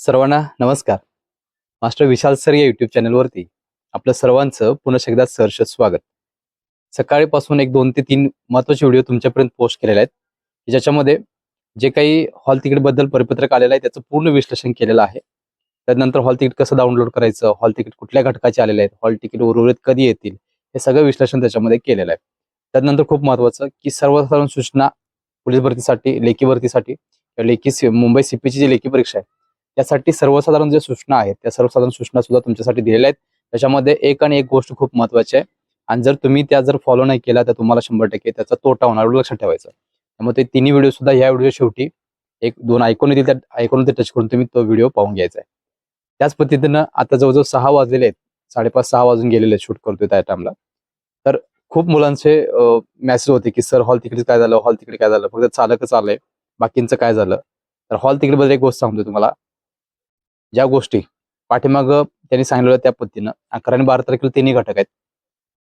सर्वांना नमस्कार. Master Vishal sir या युट्यूब चॅनलवरती आपलं सर्वांचं पुन्हा एकदा सहर्ष स्वागत. सकाळीपासून एक दोन ते तीन महत्त्वाचे व्हिडिओ तुमच्यापर्यंत पोस्ट केलेले आहेत. ज्याच्यामध्ये जे काही हॉल तिकीटबद्दल परिपत्रक आलेलं आहे त्याचं पूर्ण विश्लेषण केलेलं आहे. त्यानंतर हॉल तिकीट कसं डाउनलोड करायचं हॉल तिकीट कुठल्या घटकाचे आलेले आहेत हॉल तिकीट उर्वरित कधी येतील हे सगळं विश्लेषण त्याच्यामध्ये केलेलं आहे. त्यानंतर खूप महत्वाचं की सर्वसाधारण सूचना पोलीस भरतीसाठी लेखी भरतीसाठी लेखी मुंबई सीपीची जी लेखी परीक्षा आहे त्यासाठी सर्वसाधारण ज्या सूचना आहेत त्या सर्वसाधारण सूचना सुद्धा तुमच्यासाठी दिलेल्या आहेत. त्याच्यामध्ये एक आणि एक गोष्ट खूप महत्वाची आहे. आणि जर तुम्ही त्या जर फॉलो नाही केला तर तुम्हाला शंभर टक्के त्याचा तोटा होणार एवढं लक्षात ठेवायचं. त्यामुळे ते तिन्ही व्हिडिओ सुद्धा या व्हिडिओ शेवटी एक दोन ऐकून येतील त्या ऐकून ते टच करून तुम्ही तो व्हिडिओ पाहून घ्यायचा आहे. त्याच पद्धतीनं आता जवळजवळ सहा वाजलेले आहेत. साडेपाच सहा वाजून गेलेले आहेत शूट करतोय त्या टाइमला तर खूप मुलांचे मेसेज होते की सर हॉल तिकडे काय झालं? हॉल तिकडे काय झालं? फक्त चालकच आलंय बाकींचं काय झालं? तर हॉल तिकडे बद्दल एक गोष्ट सांगतो तुम्हाला. ज्या गोष्टी पाठीमाग त्यांनी सांगितलं त्या पद्धतीनं अकरा आणि बारा तारखेला तिन्ही घटक आहेत.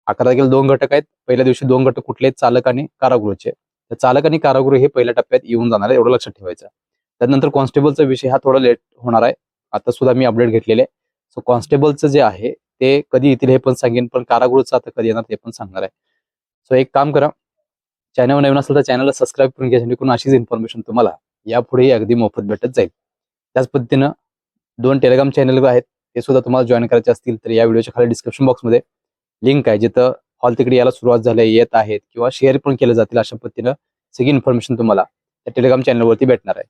अकरा तारखेला दोन घटक आहेत. पहिल्या दिवशी दोन घटक कुठले आहेत? चालक आणि कारागृहचे. तर चालक आणि कारागृह हे पहिल्या टप्प्यात येऊन जाणार आहे एवढं लक्षात ठेवायचं. त्यानंतर कॉन्स्टेबलचा विषय हा थोडा लेट होणार आहे. आता सुद्धा मी अपडेट घेतलेले आहे. सो कॉन्स्टेबलचं जे आहे ते कधी येतील हे पण सांगेन पण कारागृहचं आता कधी येणार ते पण सांगणार आहे. सो एक काम करा. चॅनल नवीन असेल तर चॅनलला सबस्क्राईब करून घ्या जेणेकरून अशीच इन्फॉर्मेशन तुम्हाला यापुढेही अगदी मोफत भेटत जाईल. त्याच पद्धतीनं दोन टेलिग्राम चॅनल आहेत. ते सुद्धा तुम्हाला जॉईन करायचे असतील तर या व्हिडिओच्या खाली डिस्क्रिप्शन बॉक्समध्ये लिंक आहे जिथं हॉल तिकडे याला सुरुवात झाली येत आहेत किंवा शेअर पण केले जातील अशा पद्धतीनं सगळी इन्फॉर्मेशन तुम्हाला त्या टेलिग्राम चॅनलवरती भेटणार आहे.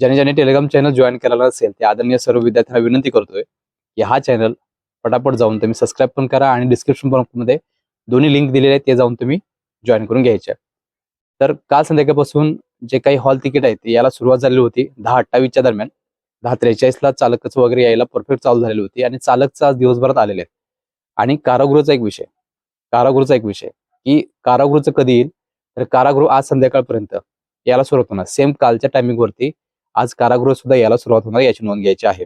ज्याने ज्याने टेलिग्राम चॅनल जॉईन केलेला असेल ते आदरणीय सर्व विद्यार्थ्यांना विनंती करतोय की हा चॅनल पटापट जाऊन तुम्ही सबस्क्राईब पण करा आणि डिस्क्रिप्शन बॉक्समध्ये दोन्ही लिंक दिलेले आहेत ते जाऊन तुम्ही जॉईन करून घ्यायचे. तर काल संध्याकाळपासून जे काही हॉल तिकीट आहे ते याला सुरुवात झालेली होती दहा अठ्ठावीसच्या दरम्यान. दहा त्रेचाळीसला चालकच वगैरे यायला परफेक्ट चालू झालेली होती आणि चालकचा आज दिवसभरात आलेले आहेत. आणि कारागृहचा एक विषय. कारागृहचा एक विषय. की कारागृहचं कधी येईल? तर कारागृह आज संध्याकाळपर्यंत याला सुरुवात होणार. सेम कालच्या टायमिंगवरती आज कारागृह सुद्धा याला सुरुवात होणार याची नोंद घ्यायची आहे.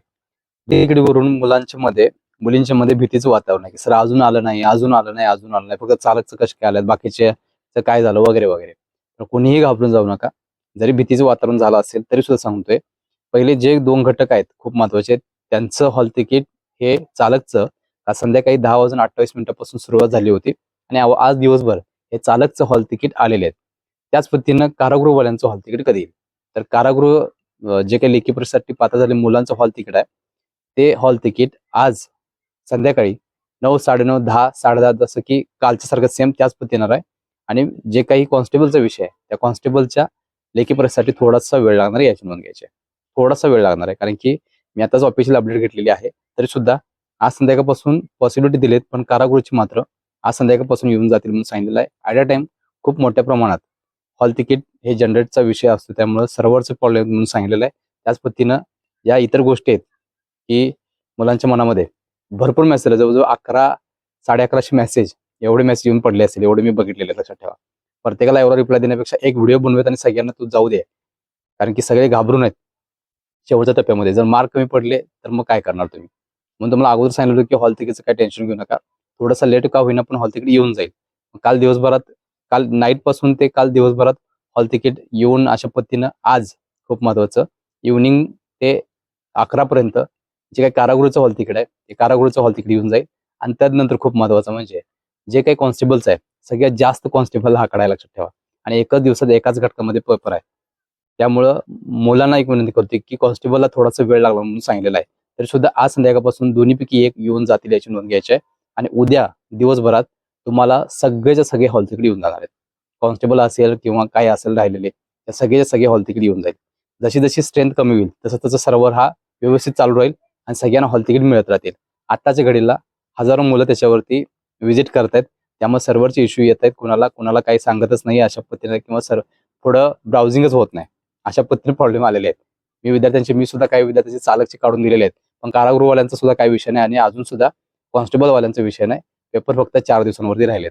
तिकडीवरून मुलांच्या मध्ये मुलींच्या मध्ये भीतीचं वातावरण आहे की सर अजून आलं नाही अजून आलं नाही अजून आलं नाही. फक्त चालकचं कसे काय आलं बाकीचे काय झालं? वगैरे वगैरे. तर कोणीही घाबरून जाऊ नका. जरी भीतीचं वातावरण झालं असेल तरी सुद्धा सांगतोय पहिले जे दोन घटक आहेत खूप महत्त्वाचे त्यांचं हॉल तिकीट हे चालकचं संध्याकाळी दहा वाजून अठ्ठावीस मिनिटापासून सुरुवात झाली होती. आणि आज दिवसभर हे चालकचं हॉल तिकीट आलेले आहेत. त्याच पद्धतीनं कारागृहवाल्यांचं हॉल तिकीट कधी येईल? तर कारागृह जे काही लेखी परीक्षेसाठी पात्र झाले मुलांचं हॉल तिकीट आहे. ते हॉल तिकीट आज संध्याकाळी नऊ साडेनऊ दहा साडे दहा जसं की कालच्या सारखं सेम त्याच पद्धतीनं आहे. आणि जे काही कॉन्स्टेबलचा विषय आहे त्या कॉन्स्टेबलच्या लेखी परीक्षेसाठी थोडासा वेळ लागणार याची नोंद घ्यायची थोडासा वेळ लागणार आहे. कारण की मी आताच ऑफिशियल अपडेट घेतलेली आहे. तरी सुद्धा आज संध्याकाळपासून पॉसिबिलिटी दिलेत पण कारागृहची मात्र आज संध्याकाळपासून येऊन जातील म्हणून सांगितलेलं आहे. ॲट अ टाइम खूप मोठ्या प्रमाणात हॉल तिकीट हे जनरेटचा विषय असतो. त्यामुळे सर्व्हरचं प्रॉब्लेम म्हणून सांगितलेलं आहे. त्याच पद्धतीनं या इतर गोष्टी आहेत की मुलांच्या मनामध्ये भरपूर मेसेज जवळजवळ अकरा साडे अकराशे मेसेज एवढे मेसेज येऊन पडले असेल. एवढे मी बघितलेले लक्षात ठेवा. प्रत्येकाला एवढा रिप्लाय देण्यापेक्षा एक व्हिडिओ बनवत आणि सगळ्यांना तू जाऊ दे. कारण की सगळे घाबरून आहेत. शेवटच्या टप्प्यामध्ये. जर मार्क कमी पडले तर मग काय करणार तुम्ही? म्हणून तुम्हाला अगोदर सांगितलं की हॉल तिकीटचं काय टेन्शन घेऊ नका. थोडासा लेट का होईना पण हॉल तिकीट येऊन जाईल. काल दिवसभरात काल नाईटपासून ते काल दिवसभरात हॉल तिकीट येऊन अशा पद्धतीनं आज खूप महत्वाचं. इव्हनिंग ते अकरापर्यंत जे काही कारागृहचं हॉल तिकीट आहे ते कारागृहचं हॉल तिकीट येऊन जाईल. आणि त्यानंतर खूप महत्वाचं म्हणजे जे काही कॉन्स्टेबल्स आहे सगळ्यात जास्त कॉन्स्टेबल हा काढायला लक्षात ठेवा. आणि एकच दिवसात एकाच घटकामध्ये पेपर आहे. त्यामुळं मुलांना एक विनंती करते की कॉन्स्टेबलला थोडासा वेळ लागला म्हणून सांगितलेला आहे. तरी सुद्धा आज संध्याकाळपासून दोन्हीपैकी एक येऊन जातील याची नोंद घ्यायची आहे. आणि उद्या दिवसभरात तुम्हाला सगळेच्या सगळे हॉल तिकडे येऊन जाणार आहेत. कॉन्स्टेबल असेल किंवा काय असेल राहिलेले त्या सगळेच्या सगळे हॉल तिकडे येऊन जाईल. जशी जशी स्ट्रेंथ कमी होईल तसं तसं सर्व्हर हा व्यवस्थित चालू राहील आणि सगळ्यांना हॉल तिकीट मिळत राहतील. आत्ताच्या घडीला हजारो मुलं त्याच्यावरती व्हिजिट करतायत. त्यामुळे सर्व्हरचे इश्यू येत आहेत कुणाला कुणाला काही सांगतच नाही अशा पद्धतीने किंवा सर पुढं ब्राउझिंगच होत नाही. अशा पद्धतीने प्रॉब्लेम आलेले आहेत. मी विद्यार्थ्यांचे मी सुद्धा काही विद्यार्थ्यांचे चालकचे काढून दिलेले आहेत. पण कारागृहवाल्यांचा सुद्धा काही विषय नाही आणि अजून सुद्धा कॉन्स्टेबलवाल्यांचा विषय नाही. पेपर फक्त चार दिवसांवरती राहिलेत.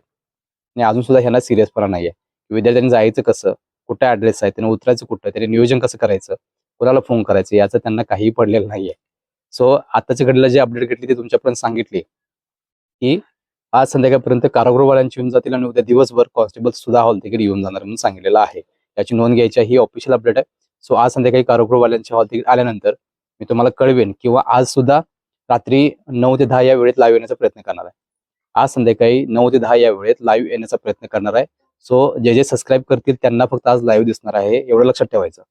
आणि अजून सुद्धा ह्यांना सिरियसपणा नाहीये. विद्यार्थ्यांनी जायचं कसं? कुठं ऍड्रेस आहे? त्यांना उतरायचं कुठं त्याने नियोजन कसं करायचं? कोणाला फोन करायचं? याचं त्यांना काही पडलेलं नाहीये. सो आताच्या घडीला जे अपडेट घेतली ते तुमच्यापर्यंत सांगितली. की आज संध्याकाळपर्यंत कारागृहवाल्यांची येऊन जातील आणि उद्या दिवसभर कॉन्स्टेबल सुद्धा हॉल तिकडे येऊन जाणार म्हणून सांगितलेलं आहे. याची नोंद घ्यायची ही ऑफिशियल अपडेट आहे. सो आज संध्याकाळी कारागृहवाल्यांचे हॉल तिकीट आल्यानंतर मी तुम्हाला कळवेन किंवा आज सुद्धा रात्री नऊ ते दहा या वेळेत लाईव्ह येण्याचा प्रयत्न करणार आहे. आज संध्याकाळी नऊ ते दहा या वेळेत लाईव्ह येण्याचा प्रयत्न करणार आहे. सो जे जे सबस्क्राईब करतील त्यांना फक्त आज लाईव्ह दिसणार आहे. एवढं लक्षात ठेवायचं.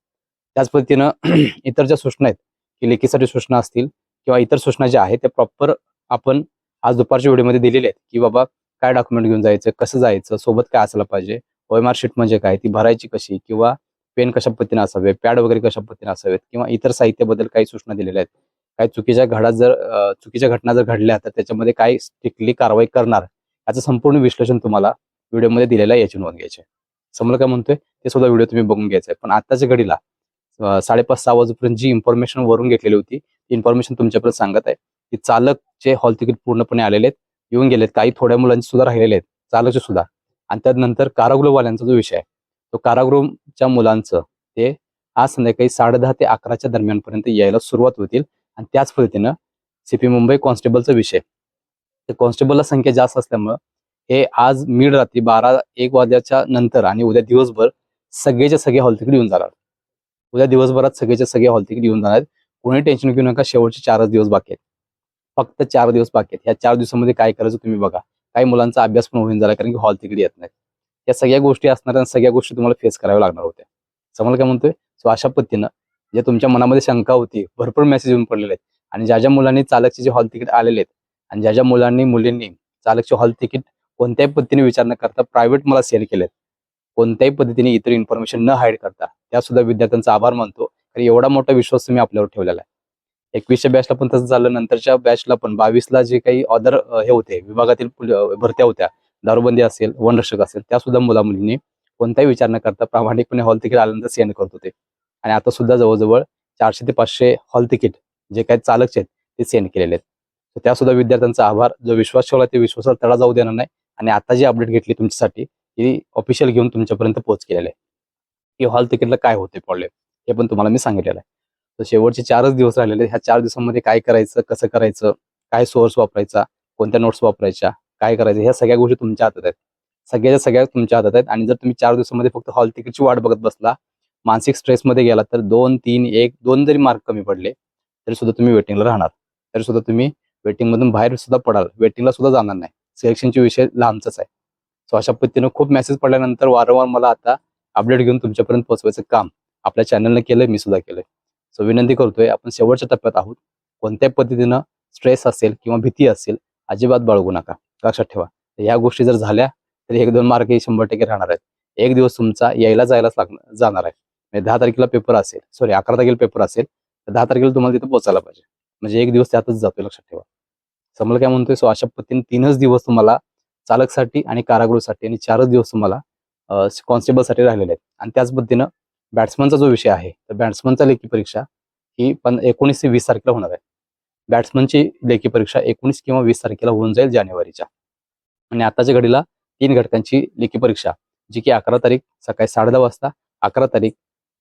त्याच पद्धतीनं इतर ज्या सूचना आहेत की लेखीसाठी सूचना असतील किंवा इतर सूचना ज्या आहेत त्या प्रॉपर आपण आज दुपारच्या व्हिडिओमध्ये दिलेल्या आहेत की बाबा काय डॉक्युमेंट घेऊन जायचं कसं जायचं सोबत काय असायला पाहिजे ओएमआर शीट म्हणजे काय? ती भरायची कशी? किंवा पेन कशा पद्धतीने असावे पॅड वगैरे कशा पद्धतीने असावेत? किंवा इतर साहित्याबद्दल काही सूचना दिलेल्या आहेत? काही चुकीच्या घडात जर चुकीच्या घटना जर घडल्या तर त्याच्यामध्ये काय स्ट्रिक्टली कारवाई करणार? याचं संपूर्ण विश्लेषण तुम्हाला व्हिडिओमध्ये दिलेलं आहे याची नोंद घ्यायची आहे. समोर काय म्हणतोय? ते सुद्धा व्हिडिओ तुम्ही बघून घ्यायचा आहे. पण आताच्या घडीला साडेपाच सहा वाजेपर्यंत जी इन्फॉर्मेशन वरून घेतलेली होती ती इन्फॉर्मेशन तुमच्यापर्यंत सांगत आहे. की चालकचे हॉल तिकीट पूर्णपणे आलेले आहेत. येऊन गेलेत. काही थोड्या मुलांचे सुद्धा राहिलेले आहेत. चालकचे सुद्धा. आणि त्यानंतर कारागृहवाल्यांचा जो विषय आहे तो कारागृहच्या मुलांचं ते आज संध्याकाळी साडे दहा ते अकराच्या दरम्यानपर्यंत यायला सुरुवात होतील. आणि त्याच पद्धतीनं सीपी मुंबई कॉन्स्टेबलचा विषय. ते कॉन्स्टेबलला संख्या जास्त असल्यामुळं हे आज मिड रात्री बारा एक वाजल्याच्या नंतर आणि उद्या दिवसभर सगळेचे सगळे हॉल तिकीट येऊन जाणार. उद्या दिवसभरात सगळेचे सगळे हॉल तिकीट येऊन जाणार. कोणी टेन्शन घेऊ नका शेवटचे चारच दिवस बाकी आहेत. फक्त चार दिवस बाकी आहेत. ह्या चार दिवसामध्ये काय करायचं तुम्ही बघा. काही मुलांचा अभ्यास पण होऊन झाला कारण की हॉल तिकीट येत नाही या सगळ्या गोष्टी असणार आणि सगळ्या गोष्टी तुम्हाला फेस कराव्या लागणार होत्या. समोर काय म्हणतोय? सो अशा पद्धतीनं जे तुमच्या मनामध्ये शंका होती भरपूर मेसेज येऊन पडलेले आहेत. आणि ज्या ज्या मुलांनी चालकचे जे हॉल तिकीट आलेले आहेत आणि ज्या ज्या मुलांनी मुलींनी चालकचे हॉल तिकीट कोणत्याही पद्धतीने विचार न करता प्रायव्हेट मला सेल केलेत. कोणत्याही पद्धतीने इतर इन्फॉर्मेशन न हाईड करता. त्या सुद्धा विद्यार्थ्यांचा आभार मानतो. कारण एवढा मोठा विश्वास तुम्ही आपल्यावर ठेवलेला आहे. एकवीसच्या बॅचला पण तसं झालं नंतरच्या बॅचला पण बावीसला जे काही ऑदर हे होते विभागातील भरत्या होत्या दारूबंदी असेल वनरक्षक असेल त्या सुद्धा मुला मुलींनी कोणताही विचार न करता प्रामाणिकपणे हॉल तिकीट आल्यानंतर सेंड करत होते. आणि आता सुद्धा जवळजवळ चारशे ते पाचशे हॉल तिकीट जे काही चालकचे आहेत ते सेंड केलेले आहेत. तर त्या सुद्धा विद्यार्थ्यांचा आभार. जो विश्वास ठेवला ते विश्वासाला तडा जाऊ देणार नाही. आणि आता जी अपडेट घेतली तुमच्यासाठी ती ऑफिशियल घेऊन तुमच्यापर्यंत पोहोच केलेलं आहे. की हॉल तिकीटला काय होते प्रॉब्लेम हे पण तुम्हाला मी सांगितलेलं आहे. तर शेवटचे चारच दिवस राहिलेले ह्या चार दिवसामध्ये काय करायचं कसं करायचं काय सोर्स वापरायचा कोणत्या नोट्स वापरायच्या काय करायचं ह्या सगळ्या गोष्टी तुमच्या हातात आहेत. सगळ्याच्या सगळ्या तुमच्या हातात आहेत. आणि जर तुम्ही चार दिवसामध्ये फक्त हॉल तिकीटची वाट बघत बसला मानसिक स्ट्रेसमध्ये गेला तर दोन तीन एक दोन जरी मार्क कमी पडले तरी सुद्धा तुम्ही वेटिंगला राहणार. तरी सुद्धा तुम्ही वेटिंग मधून बाहेर सुद्धा पडाल. वेटिंगला सुद्धा जाणार नाही. सिलेक्शनचे विषय लांबचाच आहे. सो अशा पद्धतीनं खूप मेसेज पडल्यानंतर वारंवार मला आता अपडेट घेऊन तुमच्यापर्यंत पोहोचवायचं काम आपल्या चॅनलने केलंय मी सुद्धा केलंय. सो विनंती करतोय आपण शेवटच्या टप्प्यात आहोत. कोणत्याही पद्धतीनं स्ट्रेस असेल किंवा भीती असेल अजिबात बाळगू नका. लक्षात ठेवा. ह्या गोष्टी जर झाल्या तर एक दोन मार्क हे शंभर टक्के राहणार आहेत. एक दिवस तुमचा यायला जायलाच लागणार जाणार आहे. म्हणजे दहा तारखेला पेपर असेल सॉरी अकरा तारखेला पेपर असेल तर दहा तारखेला तुम्हाला तिथे पोहोचायला पाहिजे. म्हणजे एक दिवस त्यातच जातोय लक्षात ठेवा. समजा काय म्हणतोय सो अशा पद्धतीने तीनच दिवस तुम्हाला चालकसाठी आणि कारागृहासाठी आणि चारच दिवस तुम्हाला कॉन्स्टेबलसाठी राहिलेले आहेत. आणि त्याच पद्धतीनं बॅट्समनचा जो विषय आहे तर बॅट्समनचा लेखी परीक्षा ही पण एकोणीस ते वीस तारखेला होणार आहे. बॅट्समनची लेखी परीक्षा एकोणीस किंवा वीस तारखेला होऊन जाईल जानेवारीच्या. आणि आताच्या घडीला तीन घटकांची लेखी परीक्षा जी की अकरा तारीख सकाळी साडे दहा वाजता अकरा तारीख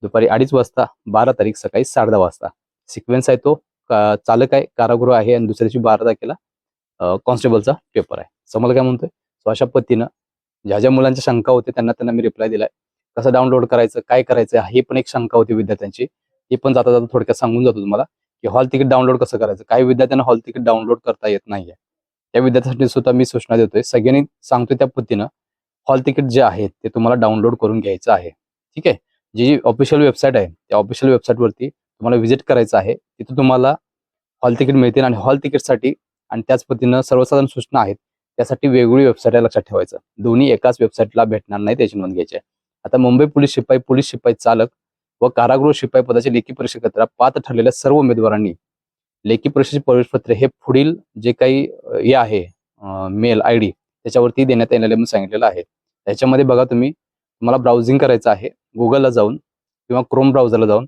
दुपारी अडीच वाजता बारा तारीख सकाळी साडे दहा वाजता. सिक्वेन्स आहे तो चालक आहे कारागृह आहे आणि दुसऱ्या दिवशी बारा तारखेला कॉन्स्टेबलचा पेपर आहे. समजा काय म्हणतोय? सो अशा पद्धतीनं ज्या ज्या मुलांच्या शंका होते त्यांना त्यांना मी रिप्लाय दिलाय. कसं डाउनलोड करायचं काय करायचं ही पण एक शंका होती विद्यार्थ्यांची. ती पण जाता जाता थोडक्यात सांगून जातो तुम्हाला की हॉल तिकीट डाउनलोड कसं करायचं? काही विद्यार्थ्यांना हॉल तिकीट डाउनलोड करता येत नाहीये. त्या विद्यार्थ्यांसाठी सुद्धा मी सूचना देतोय. सगळ्यांनी सांगतोय त्या पद्धतीनं हॉल तिकीट जे आहे ते तुम्हाला डाउनलोड करून घ्यायचं आहे. ठीक आहे? जी ऑफिशियल वेबसाईट आहे त्या ऑफिशियल वेबसाईटवरती तुम्हाला व्हिजिट करायचं आहे. तिथे तुम्हाला हॉल तिकीट मिळतील आणि हॉल तिकीटसाठी आणि त्याच पद्धतीनं सर्वसाधारण सूचना आहेत त्यासाठी वेगवेगळी वेबसाईट आहे लक्षात ठेवायचं. दोन्ही एकाच वेबसाईटला भेटणार नाही त्याची नोंद घ्यायची आहे. आता मुंबई पोलीस शिपाई पोलीस शिपाई चालक व कारागृह शिपाई पदाची लेखी परीक्षेकरता पात्र ठरलेल्या सर्व उमेदवारांनी लेखी परीक्षेचे प्रवेशपत्र हे पुढील जे काही हे आहे मेल आय डी त्याच्यावरती देण्यात येणार म्हणून सांगितलेलं आहे. त्याच्यामध्ये बघा तुम्ही तुम्हाला ब्राउझिंग करायचं आहे गुगलला जाऊन किंवा क्रोम ब्राउझरला जाऊन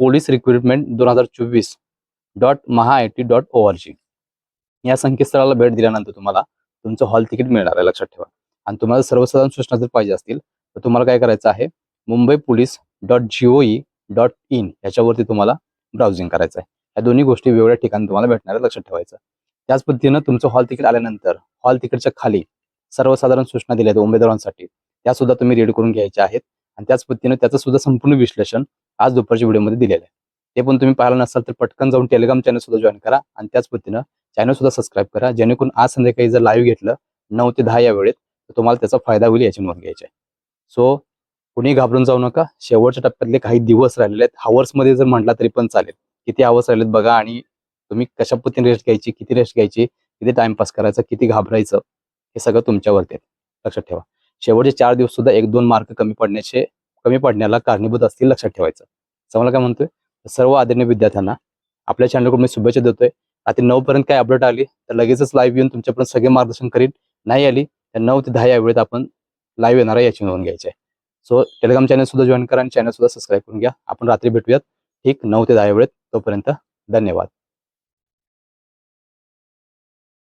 पोलीस रिक्रुटमेंट दोन हजार चोवीस dot Maha I T dot O R G या संकेतस्थळाला भेट दिल्यानंतर तुम्हाला तुमचं हॉल तिकीट मिळणार आहे लक्षात ठेवा. आणि तुम्हाला सर्वसाधारण सूचना जर पाहिजे असतील तर तुम्हाला काय करायचं आहे? Mumbai police dot GOE dot in याच्यावरती तुम्हाला ब्राउझिंग करायचं आहे. या दोन्ही गोष्टी वेगवेगळ्या ठिकाणी तुम्हाला भेटणार आहे लक्षात ठेवायचं त्याच पद्धतीनं तुमचं हॉल तिकीट आल्यानंतर हॉल तिकीटच्या खाली सर्वसाधारण सूचना दिल्या आहेत उमेदवारांसाठी. त्या सुद्धा तुम्ही रीड करून घ्यायच्या आहेत. आणि त्याच पद्धतीनं त्याचं सुद्धा संपूर्ण विश्लेषण आज दुपारच्या व्हिडिओमध्ये दिलेलं आहे. ते पण तुम्ही पाहिलं नसाल तर पटकन जाऊन टेलिग्राम चॅनल सुद्धा जॉईन करा आणि त्याच पद्धतीनं चॅनल सुद्धा सबस्क्राईब करा. जेणेकरून आज संध्याकाळी जर लाईव्ह घेतलं नऊ ते दहा या वेळेत तर तुम्हाला त्याचा फायदा होईल याची नोंद घ्यायची आहे. सो कुणी घाबरून जाऊ नका. शेवटच्या टप्प्यातले काही दिवस राहिलेले आहेत. हावर्समध्ये मध्ये जर म्हटला तरी पण चालेल. किती आवर्स राहिलेत बघा आणि तुम्ही कशा पद्धतीने रेस्ट घ्यायची किती रेस्ट घ्यायची किती टाइमपास करायचा किती घाबरायचं हे सगळं तुमच्यावरती आहे. लक्षात ठेवा. शेवटचे चार दिवस सुद्धा एक दोन मार्क कमी पडण्याचे कमी पडण्याला कारणीभूत असतील लक्षात ठेवायचं. समजा काय म्हणतोय? सर्व आदरणीय विद्यार्थ्यांना आपल्या चॅनलकडून मी शुभेच्छा देतोय. आता नऊ पर्यंत काय अपडेट आली तर लगेचच लाईव्ह येऊन तुमच्यापर्यंत सगळे मार्गदर्शन करीन. नाही आली तर नऊ ते दहा या वेळेत आपण लाईव्ह येणार आहे याची नोंद घ्यायची आहे. सो टेलिग्राम चॅनल सुद्धा जॉईन करा आणि चॅनल सुद्धा सबस्क्राईब करून घ्या. आपण रात्री भेटूयात. ठीक नऊ ते दहा वेळेत. तोपर्यंत धन्यवाद.